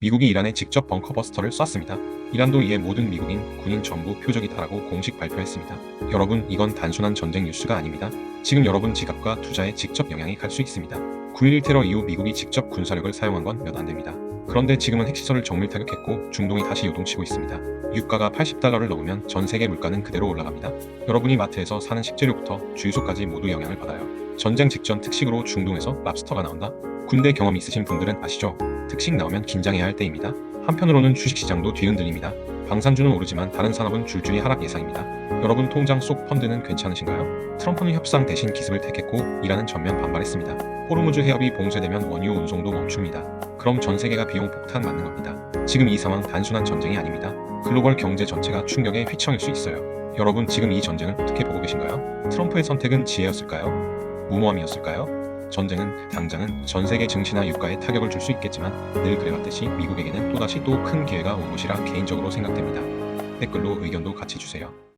미국이 이란에 직접 벙커버스터를 쐈습니다. 이란도 이에 모든 미국인, 군인 전부 표적이다라고 공식 발표했습니다. 여러분, 이건 단순한 전쟁 뉴스가 아닙니다. 지금 여러분 지갑과 투자에 직접 영향이 갈 수 있습니다. 9.11 테러 이후 미국이 직접 군사력을 사용한 건 몇 안 됩니다. 그런데 지금은 핵시설을 정밀 타격했고 중동이 다시 요동치고 있습니다. 유가가 80달러를 넘으면 전 세계 물가는 그대로 올라갑니다. 여러분이 마트에서 사는 식재료부터 주유소까지 모두 영향을 받아요. 전쟁 직전 특식으로 중동에서 랍스터가 나온다? 군대 경험 있으신 분들은 아시죠? 특식 나오면 긴장해야 할 때입니다. 한편으로는 주식시장도 뒤흔들립니다. 방산주는 오르지만 다른 산업은 줄줄이 하락 예상입니다. 여러분 통장 속 펀드는 괜찮으신가요? 트럼프는 협상 대신 기습을 택했고 이란은 전면 반발했습니다. 호르무즈 해협이 봉쇄되면 원유 운송도 멈춥니다. 그럼 전 세계가 비용 폭탄 맞는 겁니다. 지금 이 상황 단순한 전쟁이 아닙니다. 글로벌 경제 전체가 충격에 휘청일 수 있어요. 여러분 지금 이 전쟁을 어떻게 보고 계신가요? 트럼프의 선택은 지혜였을까요? 무모함이었을까요? 전쟁은 당장은 전 세계 증시나 유가에 타격을 줄 수 있겠지만 늘 그래왔듯이 미국에게는 또다시 또 큰 기회가 온 것이라 개인적으로 생각됩니다. 댓글로 의견도 같이 주세요.